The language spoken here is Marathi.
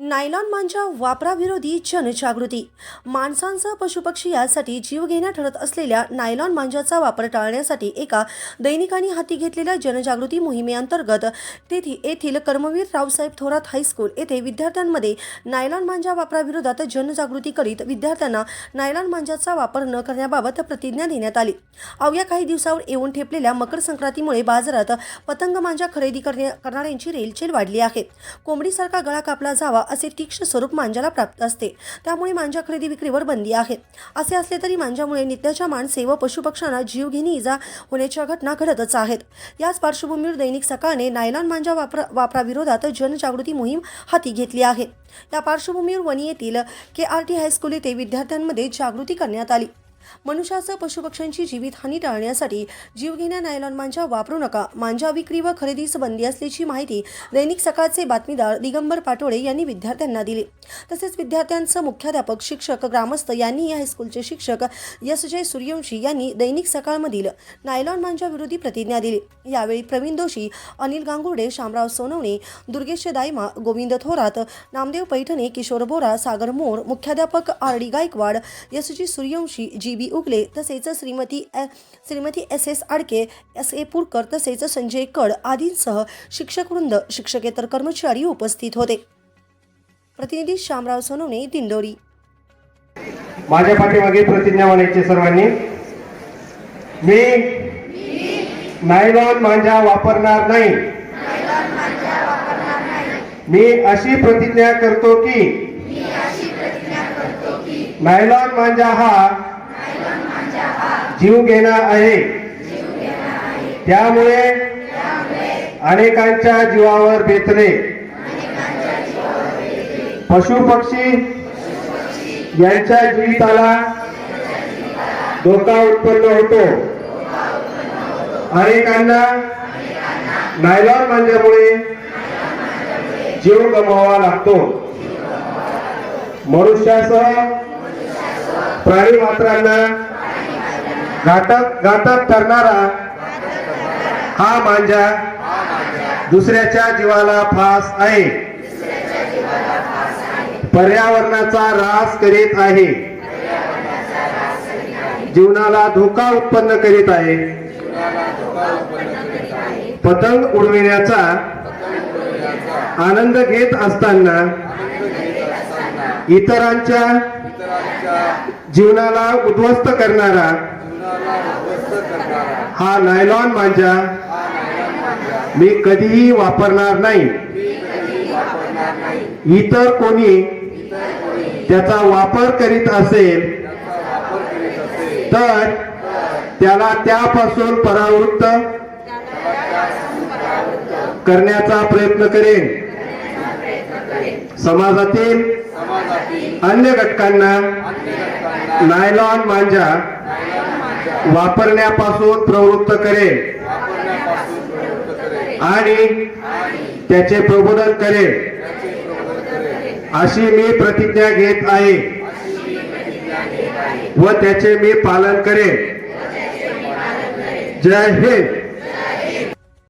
नायलॉन मांजा वापराविरोधी जनजागृती. माणसांसह पशुपक्षी यासाठी जीवघेण्या ठरत असलेल्या नायलॉन मांजाचा वापर टाळण्यासाठी एका दैनिकाने हाती घेतलेल्या जनजागृती मोहिमेअंतर्गत तेथी येथील कर्मवीर रावसाहेब थोरात हायस्कूल येथे विद्यार्थ्यांमध्ये नायलॉन मांजा वापराविरोधात जनजागृती करीत विद्यार्थ्यांना नायलॉन मांजाचा वापर न करण्याबाबत प्रतिज्ञा देण्यात आली. अवघ्या काही दिवसावर येऊन ठेपलेल्या मकर संक्रांतीमुळे बाजारात पतंग मांजा खरेदी करण्या करणाऱ्यांची रेलचेल वाढली आहे. कोंबडीसारखा गळा कापला जावा असे तीक्ष्ण स्वरूप मांजाला प्राप्त असते. त्यामुळे मांजा खरेदी विक्रीवर बंदी आहे. असे असले तरी मांजामुळे नित्याच्या माणसे व पशुपक्ष्यांना जीवघेणी इजा होण्याच्या घटना घडतच आहेत. याच पार्श्वभूमीवर दैनिक सकाळने नायलॉन मांजा वापर वापराविरोधात जनजागृती मोहीम हाती घेतली आहे. या पार्श्वभूमीवर वणी येथील के आर टी हायस्कूल येथे विद्यार्थ्यांमध्ये जागृती करण्यात आली. मनुष्यासह पशुपक्ष्यांची जीवितहानी टाळण्यासाठी जीवघेण्या नायलॉन मांजा वापरू नका. मांजा विक्री व खरेदीस बंदी असल्याची माहिती दैनिक सकाळचे बातमीदार दिगंबर पाटोळे यांनी विद्यार्थ्यांना दिली. तसेच विद्यार्थ्यांचं मुख्याध्यापक शिक्षक ग्रामस्थ यांनी या हायस्कूलचे शिक्षक एस. जय सूर्यवंशी यांनी दैनिक सकाळमधील नायलॉन मांजा विरोधी प्रतिज्ञा दिली. यावेळी प्रवीण दोषी अनिल गांगुर्डे शामराव सोनवणे दुर्गेश दायमा गोविंद थोरात नामदेव पैठणे किशोर बोरा सागर मोर मुख्याध्यापक R. D. Gaikwad Yashji Suryavanshi G. B Ugale तसेच Shrimati Shrimati S S Adke S A Purkar तसेच संजय कड आदींसह शिक्षकवृंद शिक्षकेतर कर्मचारी उपस्थित होते. प्रतिनिधी शामराव सोनवणे दिंडोरी. माझ्या पाठीमागे प्रतिज्ञा म्हणायची सर्वांनी. मी नायलॉन मांजा वापरणार नाही. मी अशी प्रतिज्ञा करतो की नायलॉन मांजा हा जीव घेणा आहे. त्यामुळे अनेकांच्या जीवावर बेतले पशु पक्षी यांच्या जीविताला धोका उत्पन्न होतो. अनेकांना नायलॉन मांजल्यामुळे जीव गमवावा लागतो. मनुष्यासह प्राणी मात्रांना घातक घातक ठरणारा हा मांजा दुसऱ्याच्या जीवाला फास आहे. पर्यावरणाचा रास करीत आहे. जीवनाला धोका उत्पन्न करीत आहे. पतंग उडविण्याचा आनंद घेत असताना इतरांच्या जीवनाला उद्ध्वस्त करणारा हा नायलॉन मांजा मी कधीही वापरणार नाही. इतर कोणी त्याचा वापर करीत असेल तर त्याला त्यापासून परावृत्त करण्याचा प्रयत्न करेन. समाजातील अन्य घटकांना नायलॉन मांजा वापरण्यापासून प्रवृत्त करेन आणि त्याचे प्रबोधन करेन अशी मी प्रतिज्ञा घेत आहे. व त्याचे मी पालन करेन जय हिंद.